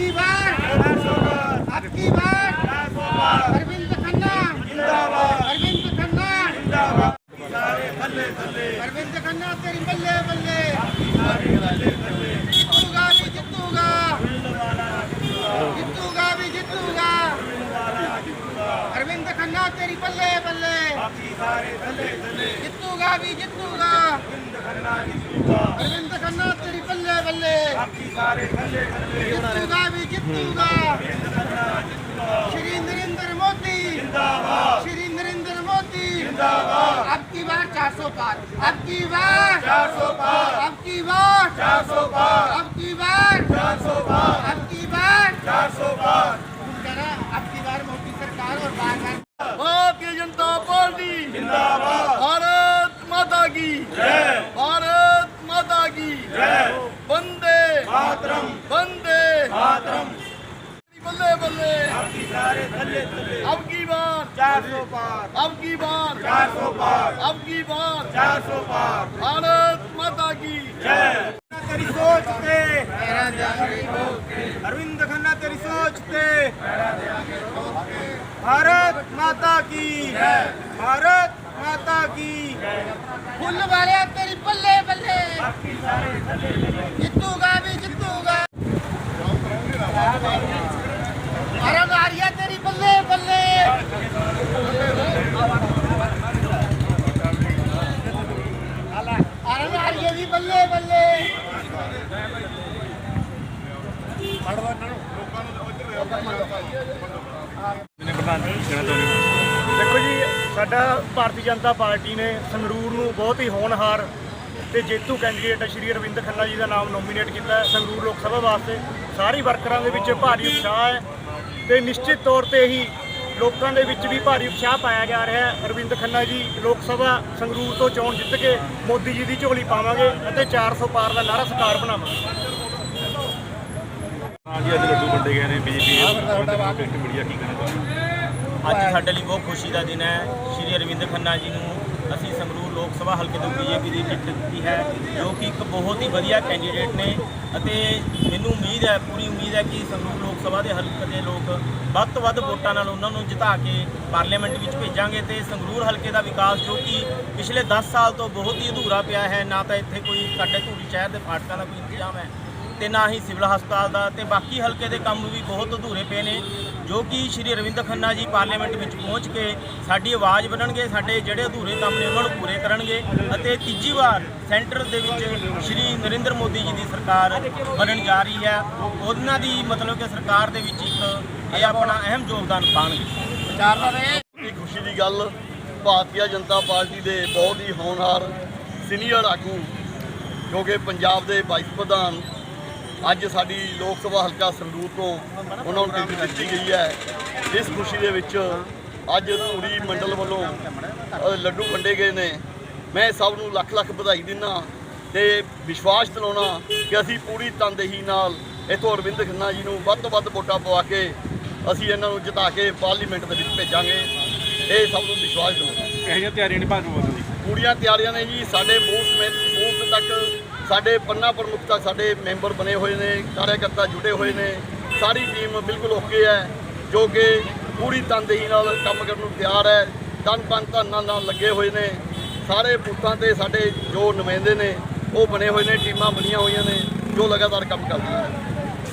Viva! बल्ले बल्ले। जितू जितूगा भी जितू जितूगा अरविंद खन्ना तेरी बल्ले बल्ले। जितू जितूगा भी जितू जितूगा श्री नरेंद्र मोदी। श्री नरेंद्र मोदी। अब की बार चार सौ पार। अब की बार। चार सौ पार अब की बार। चार सौ पार अब की बार। चार सौ पार अब की बार। चार सौ पार माता की जय भारत माता की जय वंदे मातरम वंदे मातरम बल्ले बल्ले अब की सारे थल्ले थल्ले अब की बार 400 पार अब की बार 400 पार अब की बार 400 पार भारत माता की जय तेरी सोच पे अरविंद खन्ना तेरी सोच पे भारत माता की भारत माता की ਫੁੱਲ ਵਾਲਿਆ ਤੇਰੀ ਬੱਲੇ ਬੱਲੇ। ਬਾਕੀ ਸਾਰੇ ਥੱਲੇ ਥੱਲੇ ਜਿੱਤੂਗਾ ਵੀ ਜਿੱਤੂਗਾ। ਅਰੇ ਮਾਰੀਆ ਤੇਰੀ ਬੱਲੇ ਬੱਲੇ। ਅਰੇ ਮਾਰੀਆ ਵੀ ਬੱਲੇ ਬੱਲੇ। ਪੜਦਾ ਇਹਨਾਂ ਨੂੰ। ਲੋਕਾਂ ਨੂੰ ਉੱਧਰ ਰਿਹਾ ਮੈਨੇ ਪ੍ਰਧਾਨ ਜੀ ਕਿਹੜਾ ਤੋਂ ਦੇਖੋ ਜੀ, ਸਾਡਾ ਭਾਰਤੀ ਜਨਤਾ ਪਾਰਟੀ ਨੇ ਸੰਗਰੂਰ ਨੂੰ ਬਹੁਤ ਹੀ ਹੋਣਹਾਰ ਤੇ ਜੇਤੂ ਕੈਂਡੀਡੇਟ ਸ਼੍ਰੀ ਅਰਵਿੰਦ ਖੰਨਾ ਜੀ ਦਾ ਨਾਮ ਨੋਮੀਨੇਟ ਕੀਤਾ ਹੈ ਸੰਗਰੂਰ ਲੋਕ ਸਭਾ ਵਾਸਤੇ। ਸਾਰੀ ਵਰਕਰਾਂ ਦੇ ਵਿੱਚ ਭਾਰੀ ਉਤਸ਼ਾਹ ਹੈ ਤੇ ਨਿਸ਼ਚਿਤ ਤੌਰ ਤੇ ਹੀ ਲੋਕਾਂ ਦੇ ਵਿੱਚ ਵੀ ਭਾਰੀ ਉਤਸ਼ਾਹ ਪਾਇਆ ਜਾ ਰਿਹਾ ਹੈ। ਅਰਵਿੰਦ ਖੰਨਾ ਜੀ ਲੋਕ ਸਭਾ ਸੰਗਰੂਰ ਤੋਂ ਚੋਣ ਜਿੱਤ ਕੇ ਮੋਦੀ ਜੀ ਦੀ ਝੋਲੀ ਪਾਵਾਂਗੇ ਅਤੇ 400 ਪਾਰ ਦਾ ਨਾਰਾ ਸਰਕਾਰ ਬਣਾਵਾਂਗੇ। ਹਾਂਜੀ ਅੱਜ ਲੱਡੂ ਵੰਡੇ ਗਏ ਨੇ ਬੀਜੇਪੀ ਇੱਕ ਮੀਡੀਆ ਕੀ ਕਹਿਣਾ ਚਾਹੁੰਦੇ ਅੱਜ ਸਾਡੇ ਲਈ ਬਹੁਤ ਖੁਸ਼ੀ ਦਾ ਦਿਨ ਹੈ। ਸ਼੍ਰੀ ਅਰਵਿੰਦ ਖੰਨਾ ਜੀ ਨੂੰ ਅਸੀਂ ਸੰਗਰੂਰ ਲੋਕ ਸਭਾ ਹਲਕੇ ਤੋਂ ਬੀਜੇਪੀ ਦੀ ਟਿਕਟ ਦਿੱਤੀ ਹੈ ਜੋ ਕਿ ਇੱਕ ਬਹੁਤ ਹੀ ਵਧੀਆ ਕੈਂਡੀਡੇਟ ਨੇ ਅਤੇ ਮੈਨੂੰ ਉਮੀਦ ਹੈ ਪੂਰੀ ਉਮੀਦ ਹੈ ਕਿ ਸੰਗਰੂਰ ਲੋਕ ਸਭਾ ਦੇ ਹਲਕੇ ਦੇ ਲੋਕ ਵੱਧ ਤੋਂ ਵੱਧ ਵੋਟਾਂ ਨਾਲ ਉਹਨਾਂ ਨੂੰ ਜਿਤਾ ਕੇ ਪਾਰਲੀਮੈਂਟ ਵਿੱਚ ਭੇਜਾਂਗੇ ਤੇ ਸੰਗਰੂਰ ਹਲਕੇ ਦਾ ਵਿਕਾਸ ਜੋ ਕਿ ਪਿਛਲੇ 10 ਸਾਲ ਤੋਂ ਬਹੁਤ ਹੀ ਅਧੂਰਾ ਪਿਆ ਹੈ ਨਾ ਤਾਂ ਇੱਥੇ ਕੋਈ ਸਾਡੇ ਧੂਰੀ ਸ਼ਹਿਰ ਦੇ ਫਾਟਕਾਂ ਦਾ ਕੋਈ ਇੰਤਜ਼ਾਮ ਹੈ ਤੇ ਨਾ ਹੀ ਸਿਵਲ ਹਸਪਤਾਲ ਦਾ ਤੇ ਬਾਕੀ ਹਲਕੇ ਦੇ ਕੰਮ ਵੀ ਬਹੁਤ ਅਧੂਰੇ ਪਏ ਨੇ ਜੋ ਕਿ ਸ਼੍ਰੀ ਰਵਿੰਦਰ ਖੰਨਾ ਜੀ ਪਾਰਲੀਮੈਂਟ ਵਿੱਚ ਪਹੁੰਚ ਕੇ ਸਾਡੀ ਆਵਾਜ਼ ਬਣਨਗੇ ਸਾਡੇ ਜਿਹੜੇ ਅਧੂਰੇ ਕੰਮ ਨੇ ਉਹਨਾਂ ਨੂੰ ਪੂਰੇ ਕਰਨਗੇ ਅਤੇ ਤੀਜੀ ਵਾਰ ਸੈਂਟਰ ਦੇ ਵਿੱਚ ਸ਼੍ਰੀ ਨਰਿੰਦਰ ਮੋਦੀ ਜੀ ਦੀ ਸਰਕਾਰ ਬਣਨ ਜਾ ਰਹੀ ਹੈ। ਉਹਨਾਂ ਦੀ ਮਤਲਬ ਕਿ ਸਰਕਾਰ ਦੇ ਵਿੱਚ ਇੱਕ ਇਹ ਆਪਣਾ ਅਹਿਮ ਯੋਗਦਾਨ ਪਾਉਣਗੇ ਦੀ ਖੁਸ਼ੀ ਦੀ ਗੱਲ ਭਾਰਤੀ ਜਨਤਾ ਪਾਰਟੀ ਦੇ ਬਹੁਤ ਹੀ ਹੋਣਹਾਰ ਸੀਨੀਅਰ ਆਗੂ ਜੋ ਕਿ ਪੰਜਾਬ ਦੇ ਵਾਈਸ ਪ੍ਰਧਾਨ ਅੱਜ ਸਾਡੀ ਲੋਕ ਸਭਾ ਹਲਕਾ ਸੰਗਰੂਰ ਤੋਂ ਉਹਨਾਂ ਨੂੰ ਟਿਕਟ ਦਿੱਤੀ ਗਈ ਹੈ। ਇਸ ਖੁਸ਼ੀ ਦੇ ਵਿੱਚ ਅੱਜ ਧੂਰੀ ਮੰਡਲ ਵੱਲੋਂ ਲੱਡੂ ਵੰਡੇ ਗਏ ਨੇ। ਮੈਂ ਸਭ ਨੂੰ ਲੱਖ ਲੱਖ ਵਧਾਈ ਦਿੰਦਾ ਤੇ ਵਿਸ਼ਵਾਸ ਦਿਲਾਉਣਾ ਕਿ ਅਸੀਂ ਪੂਰੀ ਤਨਦੇਹੀ ਨਾਲ ਇੱਥੋਂ ਅਰਵਿੰਦ ਖੰਨਾ ਜੀ ਨੂੰ ਵੱਧ ਤੋਂ ਵੱਧ ਵੋਟਾਂ ਪਵਾ ਕੇ ਅਸੀਂ ਇਹਨਾਂ ਨੂੰ ਜਿਤਾ ਕੇ ਪਾਰਲੀਮੈਂਟ ਦੇ ਵਿੱਚ ਭੇਜਾਂਗੇ। ਇਹ ਸਭ ਨੂੰ ਵਿਸ਼ਵਾਸ ਦਿਲਾਉਣਾ ਇਹੋ ਜਿਹੀਆਂ ਤਿਆਰੀਆਂ ਨਹੀਂ ਭਾਜਪਾ ਦੀ ਪੂਰੀਆਂ ਤਿਆਰੀਆਂ ਨੇ ਜੀ ਸਾਡੇ ਬੂਥ ਸਮੇਤ ਬੂਥ ਤੱਕ ਸਾਡੇ ਪੰਨਾ ਪ੍ਰਮੁੱਖ ਤੱਕ ਸਾਡੇ ਮੈਂਬਰ ਬਣੇ ਹੋਏ ਨੇ ਕਾਰਜਕਰਤਾ ਜੁੜੇ ਹੋਏ ਨੇ, ਸਾਰੀ ਟੀਮ ਬਿਲਕੁਲ ਓਕੇ ਹੈ, ਜੋ ਕਿ ਪੂਰੀ ਤਨਦੇਹੀ ਨਾਲ ਕੰਮ ਕਰਨ ਨੂੰ ਤਿਆਰ ਹੈ ਤਨ ਪਨ ਧਨ ਨਾਲ ਲੱਗੇ ਹੋਏ ਨੇ, ਸਾਰੇ ਬੂਥਾਂ ਤੇ ਸਾਡੇ ਜੋ ਨੁਮਾਇੰਦੇ ਨੇ, ਉਹ ਬਣੇ ਹੋਏ ਨੇ, ਟੀਮਾਂ ਬਣੀਆਂ ਹੋਈਆਂ ਨੇ, ਜੋ ਲਗਾਤਾਰ ਕੰਮ ਕਰਦੀਆਂ ਨੇ।